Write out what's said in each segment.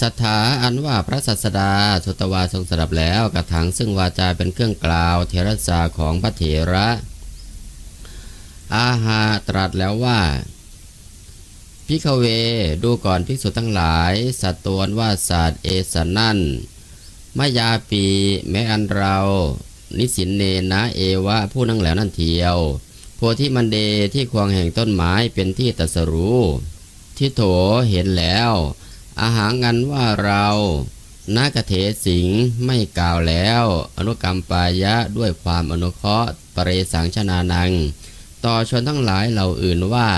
ศรัทธาอันว่าพระสัสดาสุตวาทรงสดับแล้วกระถังซึ่งวาจาเป็นเครื่องกล่าวเทรสาของพระเถระ อาหาตรัสแล้วว่าพิกเวดูก่อนภิกษุทั้งหลาย สัตวนว่าศาสตร์เอสนั่นมายาปี แม้อันเรา นิสินเนนะเอวะผู้นั่งแล้วนั่นเทียว โพธิมันเดที่ควงแห่งต้นไม้เป็นที่ตัสรู้ ที่โถเห็นแล้ว อาหารงันว่าเรานากเถสิงไม่กล่าวแล้ว อนุกรรมปายะด้วยความอนุเคราะห์ปเรสังชนานัง ต่อชนทั้งหลายเหล่าอื่นว่า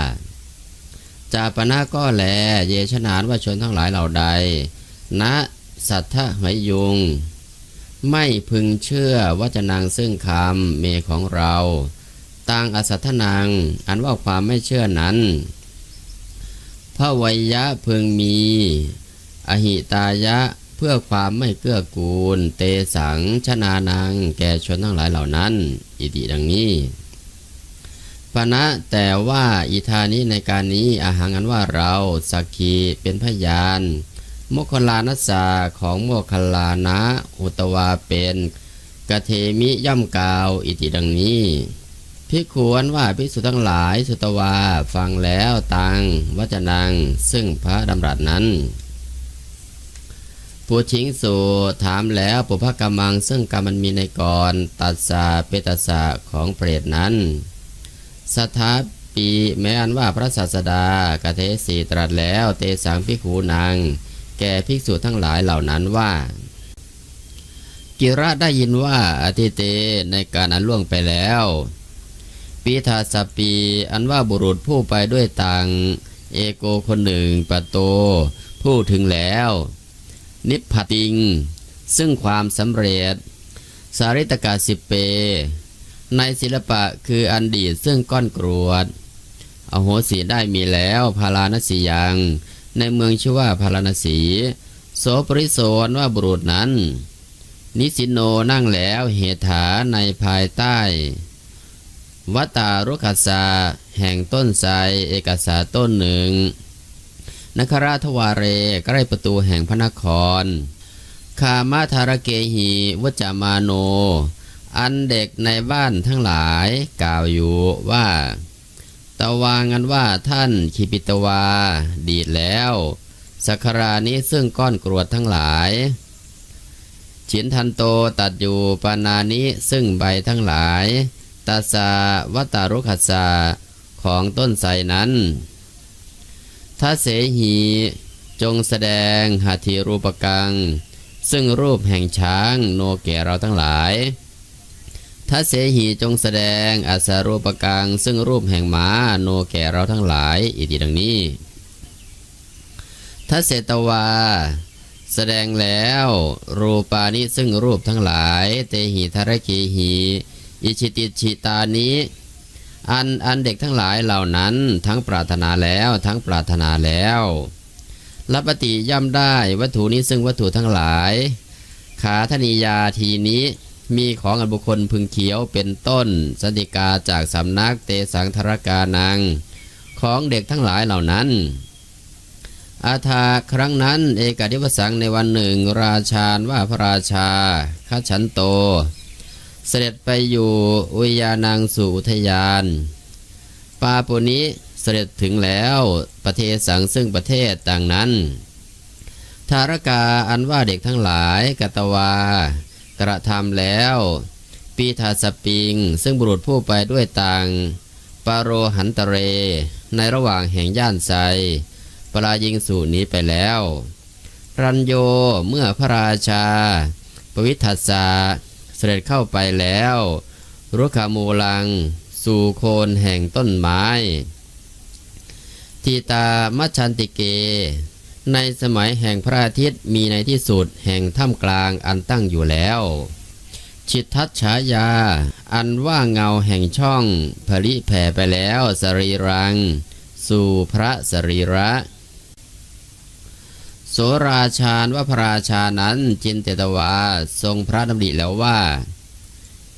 จาปนาก็แล เยชนานว่าชนทั้งหลายเหล่าใดณสัทธหยยุง ไม่พึงเชื่อว่าจะนางซึ่งคำเมของเราต่างอสัทธนางอันว่าความไม่เชื่อนั้น พระวัยยะพึงมี อหิตายะเพื่อความไม่เกื้อกูล เตสังชนานัง แก่ชนทั้งหลายเหล่านั้น อิติดังนี้ปณะแต่ว่าอีธานี้ในการนี้อาหารันว่าเราสักขีเป็นพยานโมคลานัสสาของโมคคลานะอุตวาเป็นกเทมิย่ำกาวอิติดังนี้ พิควรว่าพิสุทั้งหลายสุตวาฟังแล้วตังวัจนัง ซึ่งพระดำรัสนั้นผู้ชิงสูถามแล้วปุพกรรมังซึ่งกรรมมันมีในก่อนตัดสาเปตัสสะของเปรตนั้นสถาปีแม้อันว่าพระศาสดากเทสีตรัสแล้วเตสังพิขูนางแก่ภิกษุทั้งหลายเหล่านั้นว่า กิระได้ยินว่าอธิเตในการอันล่วงไปแล้ว ปีธาสปีอันว่าบุรุษผู้ไปด้วยตังเอโกคนหนึ่งปะโต ผู้ถึงแล้ว นิพพติง ซึ่งความสำเร็จ สาริตกาสิเป ในศิลปะคืออันดีดซึ่งก้อนกรวด อโหสีได้มีแล้วพาราณสียัง ในเมืองชื่อว่าพาราณสีโสปริโสนว่าบุรุษนั้น นิสินโนนั่งแล้วเหตฐาในภายใต้ วัตารุขัสสาแห่งต้นไทรเอกสาต้นหนึ่งนคราทวาเรใกล้ประตูแห่งพระนคร คามาธารเกหีวจามาโน อันเด็กในบ้านทั้งหลายกล่าวอยู่ว่า ตวางันว่าท่านขีปิตวา ดีดแล้วสักรานี้ซึ่งก้อนกรวดทั้งหลายฉินทันโตตัดอยู่ปานานี้ซึ่งใบทั้งหลาย ตาสาวัตารุขัสสาของต้นไทรนั้นทาเสหีจงแสดงหาทีรูปกัง ซึ่งรูปแห่งช้างโนแก่เราทั้งหลายท้าเสหีจงแสดงอาสารูปกัง ซึ่งรูปแห่งม้าโนแก่เราทั้งหลายอิติดังนี้ท้าเสตวา แสดงแล้ว รูปานิซึ่งรูปทั้งหลาย เตหีทารกีหี อิชิติชิตานี้ อันอันเด็กทั้งหลายเหล่านั้นทั้งปรารถนาแล้วทั้งปรารถนาแล้วรับปฏิย่ำได้วัตถุนี้ซึ่งวัตถุทั้งหลาย ขาธนิยาทีนี้มีของอันบุคคลพึงเขียวเป็นต้นสันติกาจากสำนักเตสังธรกานัง ของเด็กทั้งหลายเหล่านั้น อาทาครั้งนั้นเอกาดิวสังในวันหนึ่ง ราชาว่าพระราชาข้าฉันโต เสด็จไปอยู่อุยานังสู่อุทยาน ปาปุนี้เสด็จถึงแล้วประเทศสังซึ่งประเทศต่างนั้น ธารกาอันว่าเด็กทั้งหลายกตวากระทำแล้ว ปีธาสปิง ซึ่งบุรุษผู้ไปด้วยต่างปาโรหันตเร ในระหว่างแห่งย่านไซปรายิงสู่นี้ไปแล้ว รันโยเมื่อพระราชา ปวิทัสสา เสด็จเข้าไปแล้วรุขามูลัง สู่โคนแห่งต้นไม้ ทีตามัชันติเก ในสมัยแห่งพระอาทิตย์มีในที่สุดแห่งถ้ำกลางอันตั้งอยู่แล้ว ชิตทัชฉายา อันว่าเงาแห่งช่องผลิแผ่ไปแล้วสรีรัง สู่พระสรีระ โสราชาว่าพระราชานั้นจินเตตวาทรงพระดำริแล้วว่า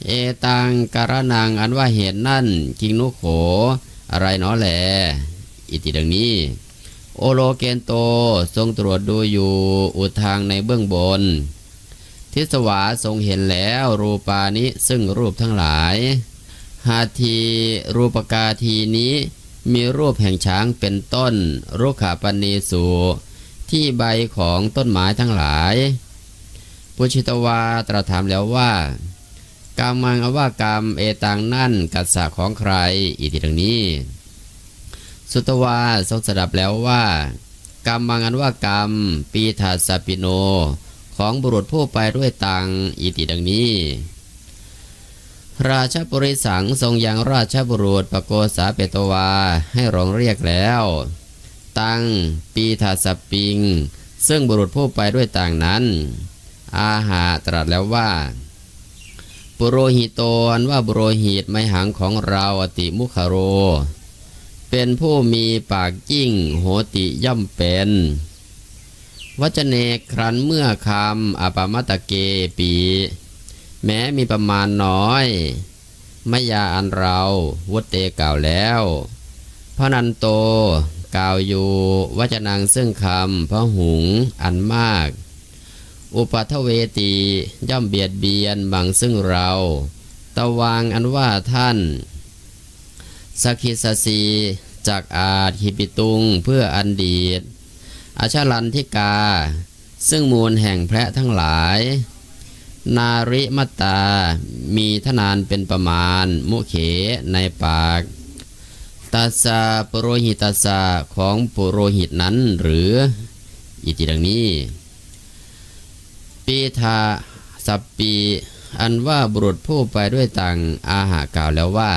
เอตังการนังอันว่าเหตุนั่นกิงนุโข อะไรเนาะแหลอิติดังนี้ โอโลเกนโตทรงตรวจดูอยู่อุทางในเบื้องบน ทิสวาทรงเห็นแล้วรูปานิซึ่งรูปทั้งหลาย หาทีรูปกาทีนี้มีรูปแห่งช้างเป็นต้นรุขาปณีสู ที่ใบของต้นไม้ทั้งหลาย ปุชิตวาตรัสถามแล้วว่ากรรมังอว่ากรรมเอตังนั่นกัสสะของใครอีกทีดังนี้ สุตวาทรงสดับแล้วว่ากรรมังอันว่ากรรม ปีถาสปิโน ของบุรุษผู้ไปด้วยตังอีติดังนี้ ราชบริสังทรงยังราชบุรุษปโกษาเปตวาให้ร้องเรียกแล้ว ตัง ปีถาสปิง ซึ่งบุรุษผู้ไปด้วยต่างนั้น อาหาตรัสแล้วว่าปุโรหิโตอนว่าบุโรหิตไม่หังของเราอติมุขโร เป็นผู้มีปากยิ่งโหติย่อมเป็นวัจเนครันเมื่อคำอปามัตตเกปี แม้มีประมาณน้อยไม่ยาอันเราวุตเตกล่าวแล้วพนันโต กล่าวอยู่วัจนังซึ่งคำพระหุงอันมาก อุปัทเวตีย่อมเบียดเบียนบังซึ่งเรา ตะวางอันว่าท่านสกิสสีจากอาจหิปิตุงเพื่ออันดีดอาชาลันทิกา ซึ่งมูลแห่งแพระทั้งหลาย นาริมตา มีทนานเป็นประมาณ มุเขในปาก ตัสสะปุโรหิตัสสะของปุโรหิตนั้นหรือ อิติดังนี้ปีทาสัปปีอันว่าบุรุษผู้ไปด้วยต่างอาหากล่าวแล้วว่า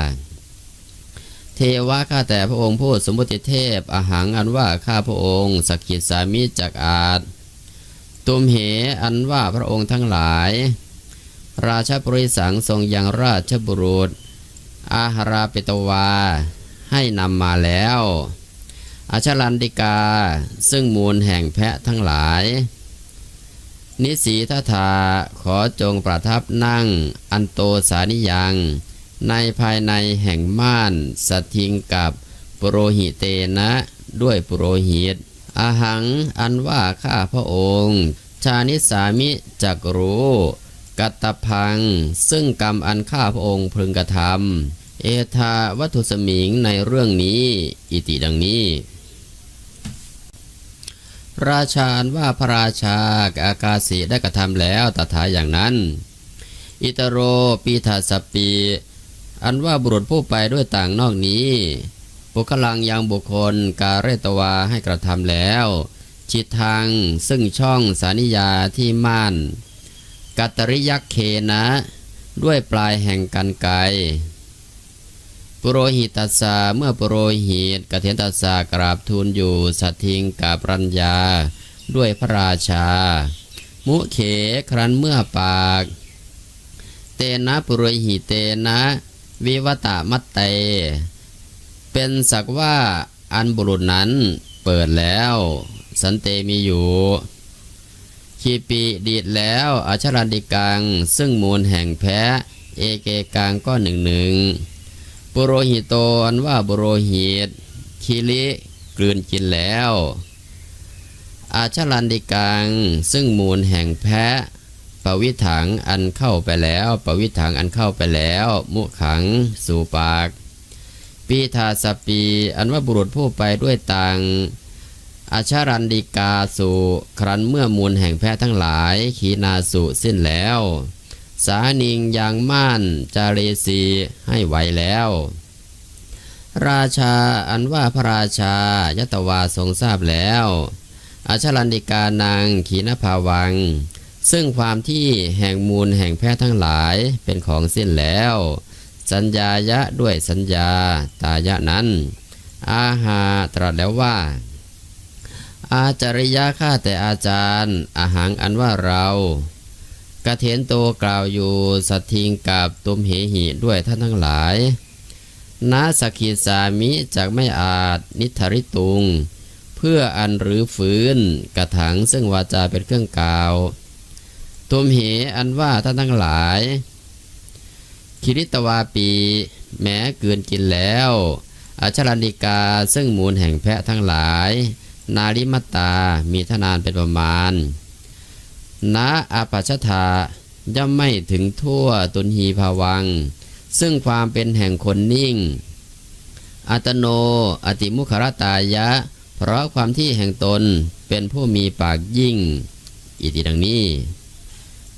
เทวะข้าแต่พระองค์ผู้สมบูติเทพอาหารอันว่าข้าพระองค์สักขิสามิจักอาจตุมเหอันว่าพระองค์ทั้งหลาย ราชบริสังทรงยังราชบุรุษ อาหาราเปตวา ให้นำมาแล้วอาชลันติกาซึ่งมูลแห่งแพะทั้งหลาย นิสีทธาขอจงประทับนั่ง อันโตสานิยัง ในภายในแห่งม่านสัทิงกับปุโรหิเตนะ ด้วยปุโรหิต อาหังอันว่าข้าพระองค์ ชานิสามิจักรู้ กัตตพัง ซึ่งกรรมอันข้าพระองค์พึงกระทำ เอธาวัตถุสมิงในเรื่องนี้ อิติดังนี้ ราชาว่าพระราชากอากาสีได้กระทำแล้วตถาอย่างนั้น อิตโรปีธาสปี อันว่าบุรุษผู้ไปด้วยต่างนอกนี้บุคลังยังบุคคลกาเรตวาให้กระทำแล้ว ชิดทางซึ่งช่องสานิยาที่ม่านกัตตริยักเคนะ ด้วยปลายแห่งกันไกร ปุโรหิตัสสาเมื่อปุโรหิตกเทนตัสสากราบทูลอยู่สัตทิงกับรัญญา ด้วยพระราชา มุเขครันเมื่อปาก เตนะปุโรหิเตนะวิวตามัตเต เป็นสักว่าอันบุรุษนั้นเปิดแล้ว สันเตมีอยู่ขีปีดีดแล้วอาชรันดิกัง ซึ่งมูลแห่งแพ้เอเกกังก็หนึ่งหนึ่ง ปุโรหิโตอันว่าบุโรหิตคีริกลืนกินแล้ว อาชลันดิกัง ซึ่งมูลแห่งแพะปวิถังอันเข้าไปแล้วปวิถังอันเข้าไปแล้ว มุขังสู่ปาก ปีทาสปี อันว่าบุรุษผู้ไปด้วยตังอาชารันดิกาสุครันเมื่อมูลแห่งแพะทั้งหลายขีนาสุสิ้นแล้ว สานิงยางม่านจาเรสีให้ไหวแล้ว ราชาอันว่าพระราชายตวาทรงทราบแล้วอาชารันดิกานางขีนภาวัง ซึ่งความที่แห่งมูลแห่งแพะทั้งหลายเป็นของสิ้นแล้ว สัญญายะด้วยสัญญาตายะนั้น อาหาตรัสแล้วว่า อาจริยะข้าแต่อาจารย์ อาหารอันว่าเรา กระเทนโตกล่าวอยู่สัตทิงกับตุมเหหิด้วยท่านทั้งหลายนาสกิสามิจากไม่อาจนิทริตุง เพื่ออันหรือฝืนกระถังซึ่งวาจาเป็นเครื่องกล่าวตุมเหอันว่าท่านทั้งหลาย คิริตวาปี แม้เกินกินแล้วอาชรันิกาซึ่งมูลแห่งแพะทั้งหลาย นาริมตามีทนานเป็นประมาณ นาอาปัชชทาย่อมไม่ถึงทั่วตุนหีภาวัง ซึ่งความเป็นแห่งคนนิ่ง อัตโน อติมุขรตายะ เพราะความที่แห่งตนเป็นผู้มีปากยิ่ง อิติดังนี้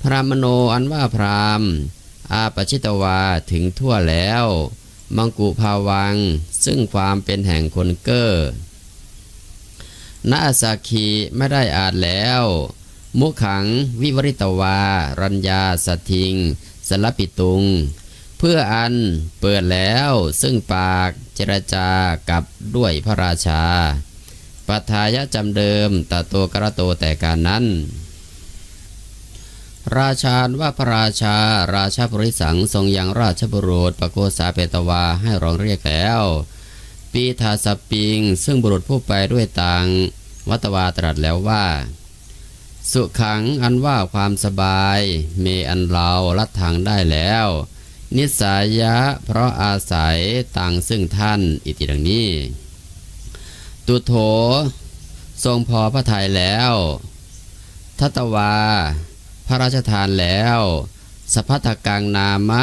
พรามโนอันว่าพรามอาปชิตวาถึงทั่วแล้ว มังกุภาวัง ซึ่งความเป็นแห่งคนเกอ้อนาสาคีไม่ได้อาจแล้ว มุขังวิวริตวา รัญญาสทิง สลปิตุง เพื่ออันเปิดแล้วซึ่งปากเจรจากับด้วยพระราชาปัทายะจำเดิมตะโตกระโตแต่การนั้น ราชาว่าพระราชาราชาบริสังทรงยังราชบุรุษปโกษาเปตวาให้ร้องเรียกแล้ว ปีทาสปิง ซึ่งบุรุษผู้ไปด้วยต่าง วัตวาตรัสแล้วว่า สุขังอันว่าความสบายเมอันเราลัดทางได้แล้ว นิสายะเพราะอาศัยต่างซึ่งท่านอิติดังนี้ ตุโถ ทรงพอพระทัยแล้วทัตวา พระราชทานแล้ว สพัทกังนามะ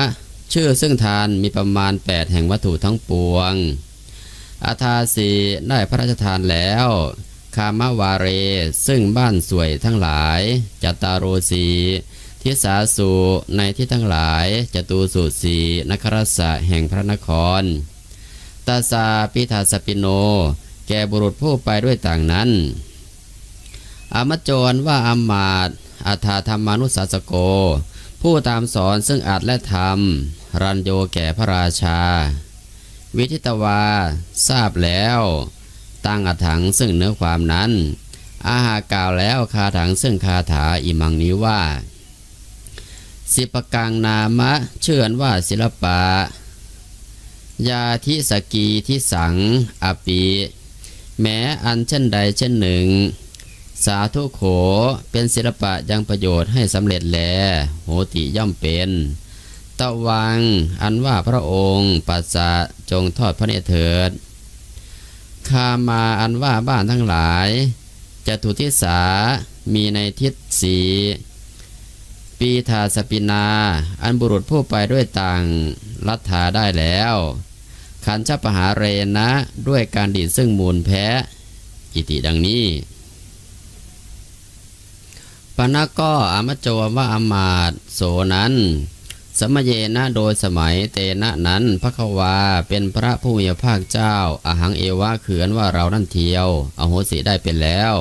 ชื่อซึ่งทานมีประมาณ 8 แห่งวัตถุทั้งปวง อาทาสีได้พระราชทานแล้ว คามาวาเร ซึ่งบ้านสวยทั้งหลายจัตตารโรสีทิสาสุในที่ทั้งหลายจตูสุสีนครสะแห่งพระนคร ตาสาปิทาสปิโน แก่บุรุษผู้ไปด้วยต่างนั้น อามจรว่าอามาตอัฏฐธรรมานุสาสโก ผู้ตามสอนซึ่งอาจและธรรม รันโยแก่พระราชา วิทิตวา ทราบแล้ว ตั้งอัถังซึ่งเนื้อความนั้น อาหากล่าวแล้วคาถังซึ่งคาถาอิมังนี้ว่า สิปกังนามะเชื่อนว่าศิลปะ ยาทิสกีทิสังอปีแม้อันเช่นใดเช่นหนึ่ง สาธุโขเป็นศิลปะยังประโยชน์ให้สำเร็จแล โหติย่อมเป็นตะวัง อันว่าพระองค์ปัสสะจงทอดพระเนตรเถิด คามาอันว่าบ้านทั้งหลายจตุทิสามีในทิศสีปีธาสปินา อันบุรุษผู้ไปด้วยต่างลัทธาได้แล้ว ขันชปหาเรนะด้วยการดีดซึ่งมูลแพ้อิติดังนี้ปณะก็อามโจว่าอมาตโสนั้น สมเยนะโดยสมัยเตนะนั้นพระควาเป็นพระผู้มีพระภาคเจ้าอาหังเอวะเขือนว่าเรานั่นเทียว อโหสิได้เป็นแล้ว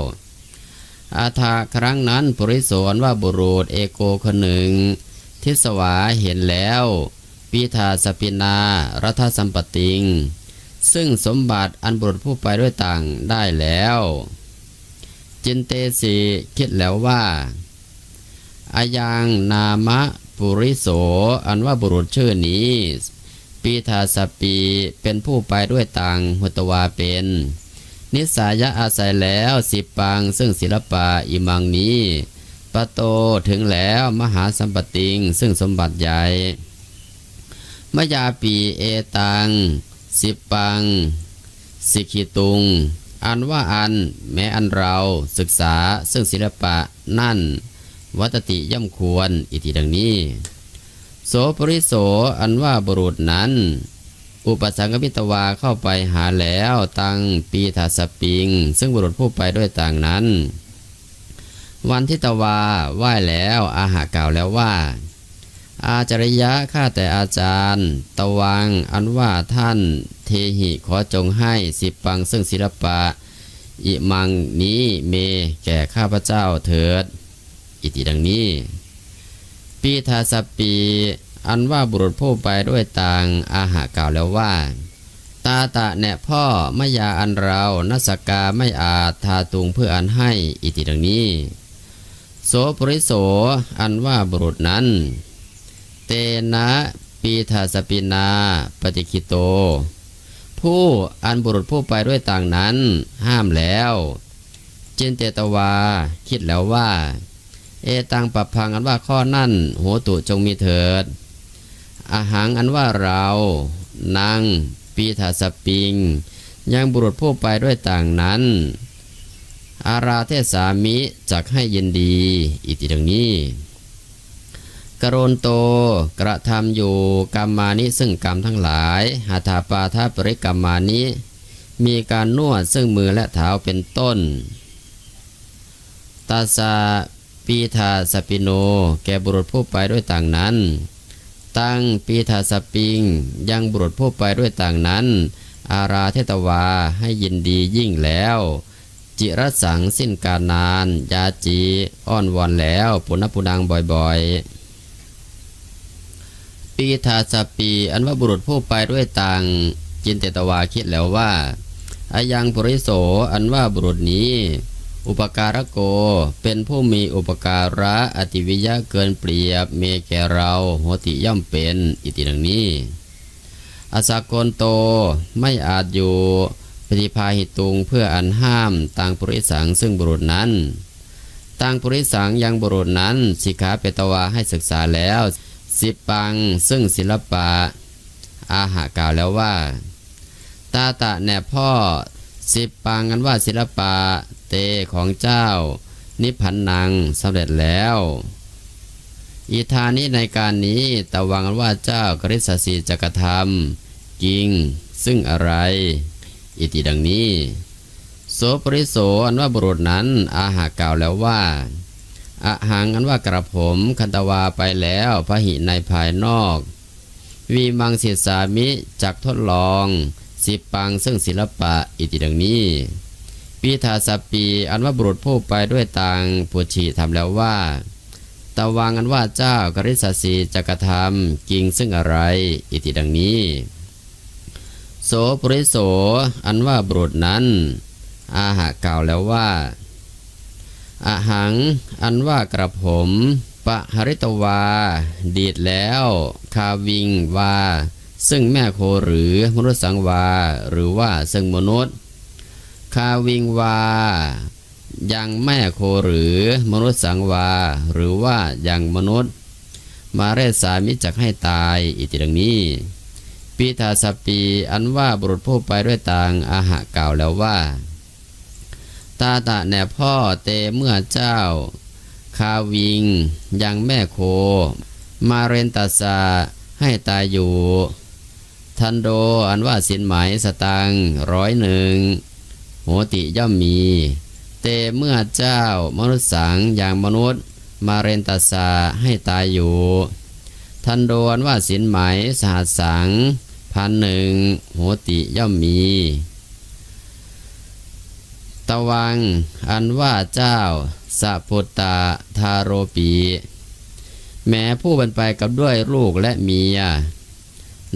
อาทาครั้งนั้นปริโสนว่าบุรุษเอโกคนหนึ่ง ทิสวาเห็นแล้วปีธาสปินารัฐสัมปติง ซึ่งสมบัติอันบุรุษผู้ไปด้วยต่างได้แล้ว จินเตสีคิดแล้วว่าอายังนามะ ปุริโส อันว่าบุรุษชื่อนี้ปีธาสปีเป็นผู้ไปด้วยต่างหุตวาเป็น นิสายะอาศัยแล้วสิบปังซึ่งศิลปะอิมังนี้ปะโตถึงแล้วมหาสัมปติง ซึ่งสมบัติใหญ่มยาปีเอตัง สิบปัง สิกิตุง อันว่าอัน แม้อันเราศึกษาซึ่งศิลปะนั่น วัตติย่อมควร อิติดังนี้ โสปริโสอันว่าบุรุษนั้น อุปสังกมิตวาเข้าไปหาแล้วตั้งปีถาสปิง ซึ่งบุรุษผู้ไปด้วยต่างนั้น วันทิตวาไหว้แล้วอาหากล่าวแล้วว่า อาจริยะข้าแต่อาจารย์ตะวังอันว่าท่านเทหิขอจงให้สิบปังซึ่งศิลปะ อิมังนี้เมแก่ข้าพเจ้าเถิด อิติดังนี้ ปีทาสปีอันว่าบุรุษผู้ไปด้วยต่างอาหากล่าวแล้วว่า ตาตะแน่พ่อมยาอันเรานัสกาไม่อาจทาตุงเพื่ออันให้อิติดังนี้ โสปริโสอันว่าบุรุษนั้น เตนะปีทาสปินาปฏิคิโต ผู้อันบุรุษผู้ไปด้วยต่างนั้นห้ามแล้ว เจนเตตวาคิดแล้วว่า เอตังปรับพังอันว่าข้อนั่นโหตุจงมีเถิด อาหารอันว่าเรานางปีถาสปิง ยังบุรุษผู้ไปด้วยต่างนั้น อาราเทสามิจักให้ยินดี อิติดังนี้ กรณโตกระทำอยู่กรรมานิซึ่งกรรมทั้งหลาย หาถาปาทาปริกรรมานิมีการนวดซึ่งมือและเท้าเป็นต้นตาสา ปีธาสปิโน แก่บุรุษผู้ไปด้วยต่างนั้น ตั้งปีธาสปิง ยังบุรุษผู้ไปด้วยต่างนั้น อาราเทตวาให้ยินดียิ่งแล้ว จิรสังสิ้นการนาน ยาจีอ้อนวอนแล้วปุณปุนังบ่อยๆ ปีธาสปีอันว่าบุรุษผู้ไปด้วยต่างจินเตตวาคิดแล้วว่าอายังปุริโสอันว่าบุรุษนี้ อุปการะโก เป็นผู้มีอุปการะอติวิยะเกินเปรียบเมแก่เราโหติย่อมเป็นอิติดังนี้อาสากลโตไม่อาจอยู่ปฏิภาหิตุงเพื่ออันห้ามต่างปุริสังซึ่งบุรุษนั้นต่างปุริสังยังบุรุษนั้นสิกขาเปตวาให้ศึกษาแล้ว สิบปังซึ่งศิลปะ อาหากล่าวแล้วว่า ตาตะแน่พ่อสิบปังกันว่าศิลปะเตของเจ้า นิพพันนังสำเร็จแล้ว อีทานี้ในการนี้ตะวังว่าเจ้ากริษสีจักรทำจริง ซึ่งอะไร อิติดังนี้ โสปริโสอันว่าบุรุษนั้น อาหากล่าวแล้วว่าอะหังอันว่ากระผมคันตวาไปแล้วพระหิในภายนอก วีมังศิสามิจักทดลอง สิปังซึ่งศิลปะอิติดังนี้ ปีธาสปีอันว่าบุรุษผู้ไปด้วยต่างปุชีทำแล้วว่าตะวังอันว่าเจ้ากริษสีจักรทำกิงซึ่งอะไร อิติดังนี้ โสปริโส อันว่าบุรุษนั้น อาหากล่าวแล้วว่าอาหัง อันว่ากระผมปะหริตวา ดีดแล้ว คาวิงวา ซึ่งแม่โคหรือมนุษย์สังวา หรือว่าซึ่งมนุษย์ คาวิงวา ยังแม่โคหรือมนุษย์สังวา หรือว่ายังมนุษย์ มาเรศามิจักให้ตายอิติดังนี้ปีธาสปีอันว่าบุรุษผู้ไปด้วยต่างอาหะกล่าวแล้วว่า ตาตะแน่พ่อเตเมื่อเจ้า คาวิง ยังแม่โค มาเรนตาสาให้ตายอยู่ ทันโดอันว่าสินไหมสตังร้อยหนึ่ง โหติย่อมมี เตเมื่อเจ้ามนุษย์สังอย่างมนุษย์ มาเรนตาสาให้ตายอยู่ ทันโดนว่าสินไหมสหัสสังพันหนึ่งโหติย่อมมี ตะวัง อันว่าเจ้าสัพุตตาทาโรปีแม้ผู้เป็นไปกับด้วยลูกและเมีย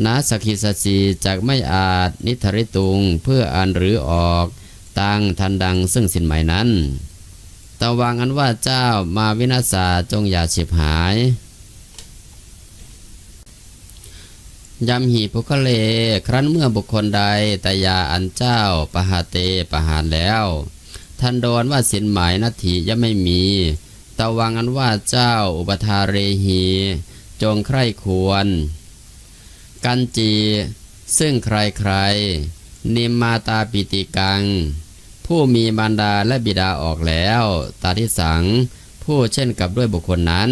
นาสกิสสีจากไม่อาจนิทริตุงเพื่ออันหรือออก ตังทันดังซึ่งสินใหม่นั้นตะวังอันว่าเจ้ามาวินาศาจงอย่าฉิบหายยำหีพุคเล ครั้นเมื่อบุคคลใดแต่ยาอันเจ้าปหาเตประหารแล้วทันโดนว่าสินหมายนาทียังไม่มี ตะวังอันว่าเจ้าอุปทาเรหีจงใคร่ควร กันจี ซึ่งใครใครนิมมาตาปิติกัง ผู้มีมารดาและบิดาออกแล้ว ตาที่สัง ผู้เช่นกับด้วยบุคคลนั้น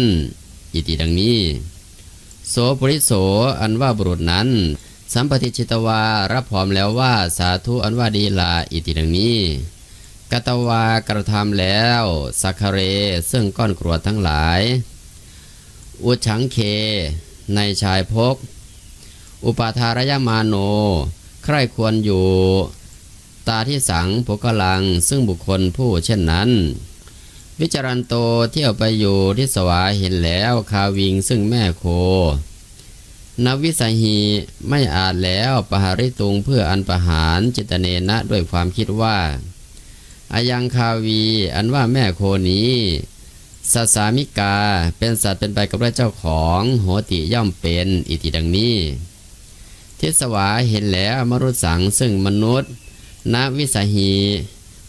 อิติดังนี้ โสปริโสอันว่าบุรุษนั้น สัมปติชิตวารับพร้อมแล้วว่าสาธุอันว่าดีลาอิติดังนี้กตวากระทำแล้วสักคเรซึ่งก้อนกรวดทั้งหลาย อุชังเคในชายพก อุปาทารยมาโน ใครควรอยู่ ตาที่สังปุกลังซึ่งบุคคลผู้เช่นนั้น วิจารันโตเที่ยวไปอยู่ที่สวาเห็นแล้วคาวิงซึ่งแม่โค นวิสหีไม่อาจแล้วปหาริตุงเพื่ออันประหารจิตเนนะด้วยความคิดว่าอายังคาวีอันว่าแม่โคนี้สัสสามิกาเป็นสัตว์เป็นไปกับพระเจ้าของโหติย่อมเป็นอิติดังนี้ ทิสวาเห็นแล้วมรุสังซึ่งมนุษย์ ณวิสาหี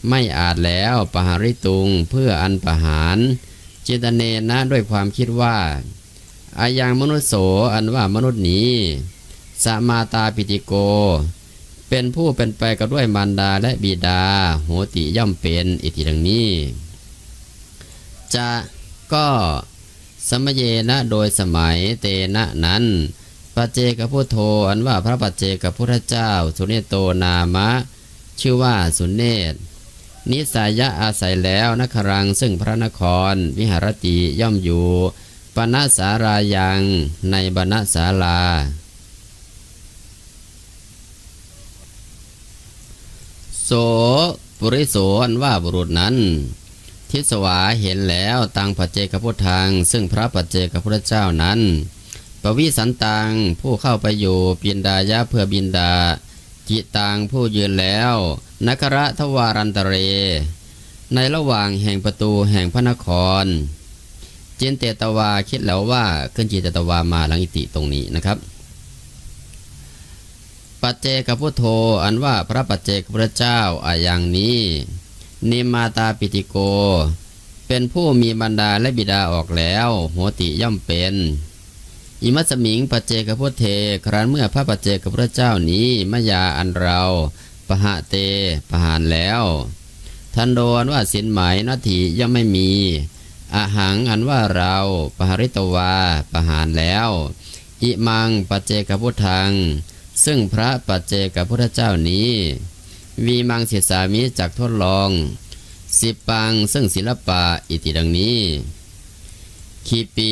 ไม่อาจแล้วปหาริตุงเพื่ออันประหาร เจตเนนะด้วยความคิดว่าอายังมนุษย์โสอันว่ามนุษย์นี้สมาตาปิติโก เป็นผู้เป็นไปก็ด้วยมารดาและบิดา โหติย่อมเป็นอิติดังนี้ จะก็สมเยนะโดยสมัยเตนะนั้นปัจเจกพุทโธอันว่าพระปัจเจกพุทธเจ้า สุเนโตนามะ ชื่อว่าสุเนศนิสายะอาศัยแล้วนครังซึ่งพระนคร วิหารติย่อมอยู่ปณสารายังในบณศาลา โสปุริโสนว่าบุรุษนั้น ทิสวาเห็นแล้วตังปัจเจกพุทธังซึ่งพระปัจเจกพุทธเจ้านั้นปวิสันตังผู้เข้าไปอยู่ปินดายะเพื่อบินดา จิตังผู้ยืนแล้วนักระทวารันตเร ในระหว่างแห่งประตูแห่งพระนคร เจนเตตวาคิดแล้วว่าขึ้นจินเตตวามาหลังอิติตรงนี้นะครับ ปัจเจกพุทโธอันว่าพระปัจเจกพระเจ้าอาอย่างนี้ นิมาตาปิติโก เป็นผู้มีบรรดาและบิดาออกแล้ว โหติย่อมเป็น อิมัสมิงปัจเจกพุทเท ครั้นเมื่อพระปัจเจกพระเจ้านี้มายาอันเราปะหะเตปะหานแล้วทันโดนว่าสินไหมนาทีย่อมไม่มีอาหังอันว่าเราปหริตวาปะหานแล้ว อิมังปัจเจกพุทธัง ซึ่งพระปัจเจกพุทธเจ้านี้ วีมังศิสามิจักทดลอง สิปังซึ่งศิลปะอิติดังนี้ขีปี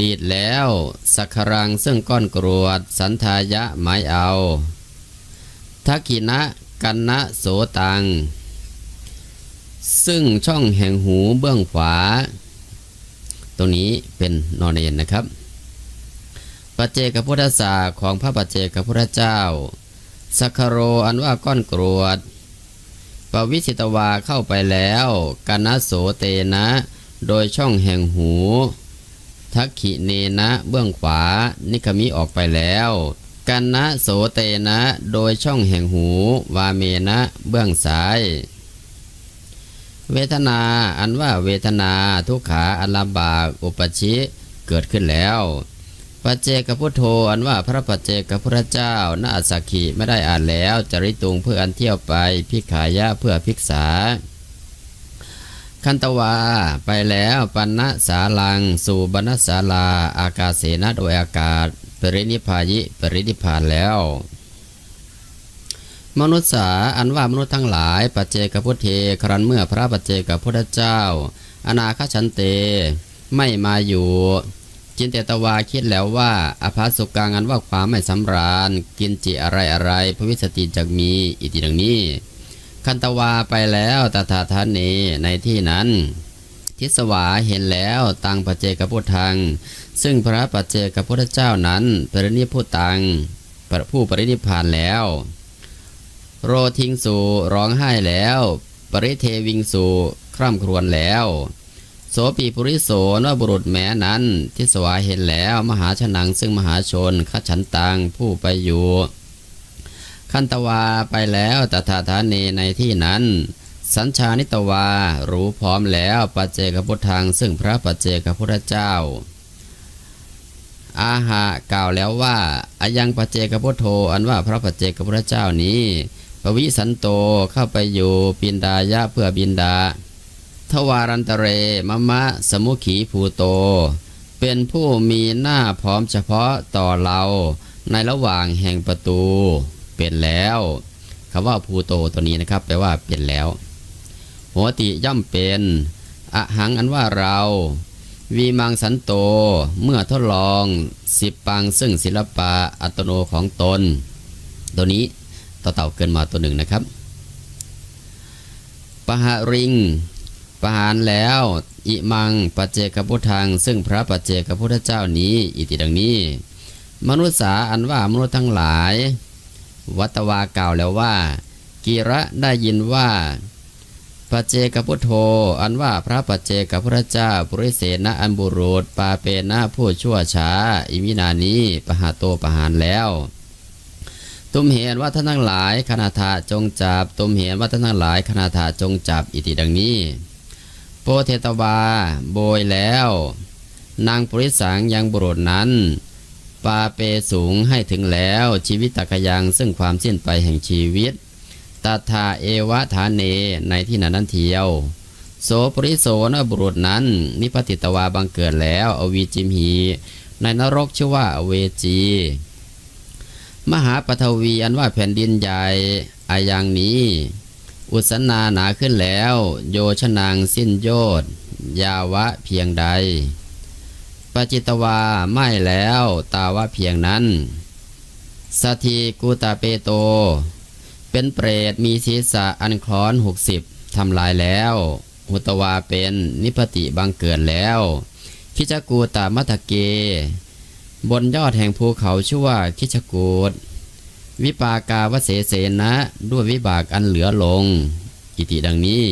ดีดแล้ว สักครังซึ่งก้อนกรวด สันทายะหมายเอาทักขินะกันนะโสตัง ซึ่งช่องแห่งหูเบื้องขวา ตรงนี้เป็นนอนเนนนะครับปัจเจกพุทธศาสของพระปัจเจกพุทธเจ้า สักคโรอันว่าก้อนกรวดปวิสิตวาเข้าไปแล้วกันนะโสเตนะ โดยช่องแห่งหู ทักขิเนนะเบื้องขวา นิคมิออกไปแล้วกันนะโสเตนะโดยช่องแห่งหู วาเมนะเบื้องซ้าย เวทนาอันว่าเวทนาทุกขาอันลำบากอุปชิเกิดขึ้นแล้วปัจเจกพุทโธอันว่าพระปัจเจกพุทธเจ้านาอัสสขีไม่ได้อ่านแล้ว จริตุงเพื่ออันเที่ยวไปพิขายะเพื่อภิกษา คันตวา ไปแล้วปันนะสาลัง สู่บรรณศาลา อากาเสนะโดยอากาศ ปรินิพายิ ปรินิพานแล้ว มนุษย์สาอันว่ามนุษย์ทั้งหลาย ปัจเจกพุทเทครันเมื่อพระปัจเจกพุทธเจ้า อนาคชันเต ไม่มาอยู่ จินเตตวาคิดแล้วว่า อภาสุกังอันว่าความไม่สำราญ กินจิอะไรอะไรพระวิสติจักมี อิติดังนี้ คันตวาไปแล้วตถาทานเนในที่นั้นทิสวาเห็นแล้วตังปัจเจกพุทธัง ซึ่งพระปัจเจกพุทธเจ้านั้นปรินิพุตังผู้ปรินิพานแล้ว โรทิงสูร้องไห้แล้ว ปริเทวิงสูคร่ำครวญแล้ว โสปีปุริโสนบุรุษแม้นั้นทิสวาเห็นแล้วมหาชนังซึ่งมหาชนขฉันตังผู้ไปอยู่ คันตวาไปแล้วตถาธานีในที่นั้น สัญชานิตวารู้พร้อมแล้วปัจเจกพุทธัง ซึ่งพระปัจเจกพุทธเจ้า อาหากล่าวแล้วว่าอายังปัจเจกพุทโธอันว่าพระปัจเจกพุทธเจ้านี้ปวิสันโตเข้าไปอยู่ปินดายะเพื่อบินดา ทวารันตเรมะมะสมุขีภูโต เป็นผู้มีหน้าพร้อมเฉพาะต่อเราในระหว่างแห่งประตู เป็นแล้วคำว่าภูโตตัวนี้นะครับ แปลว่าเป็นแล้วหัวติย่อมเป็นอหังอันว่าเราวีมังสันโตเมื่อทดลองสิบปังซึ่งศิลปะอัตโนของตน ตัวนี้ต่อเต่าเกินมาตัวหนึ่งนะครับปหาริงประหารแล้วอิมังปัจเจกพุทธัง ซึ่งพระปัจเจกพุทธเจ้านี้ อิติดังนี้ มนุษย์สาอันว่ามนุษย์ทั้งหลาย วัตวากล่าวแล้วว่า กีระได้ยินว่าปเจกพุทโธ อันว่าพระปเจกพุทธเจ้าปุริเสนะอันบุรุษปาเปนะผู้ชั่วช้า อิมินานี้ปหาโตปหารแล้ว ตุมเห็นว่าท่านทั้งหลายคณาถาจงจับตุมเห็นว่าท่านทั้งหลายคณาถาจงจับอิติดังนี้ โปเทตวาโบยแล้ว นางปุริสังยังบุรุษนั้น ปาเปสูงให้ถึงแล้วชีวิตตะกยังซึ่งความสิ้นไปแห่งชีวิตตถาเอวะฐานเนในที่นั้นนั้นเทียว โสปริโสนบุรุษนั้น นิพติตวาบังเกิดแล้วอวีจิมหี ในนรกชื่อว่าเวจี มหาปฐวีอันว่าแผ่นดินใหญ่อายังนี้ อุสนาหนาขึ้นแล้ว โยชนางสิ้นโยดยาวะเพียงใด ปจิตวาไม่แล้วตาวะเพียงนั้น สถีกูตาเปโต เป็นเปรตมีศีรษะอันคล้อนหกสิบทำลายแล้ว หุตวาเป็นนิพติบังเกิดแล้วคิจกูตามัตเก บนยอดแห่งภูเขาชื่อว่าคิชกูดวิปากาวเสเสนะด้วยวิบากอันเหลือลงอิติดังนี้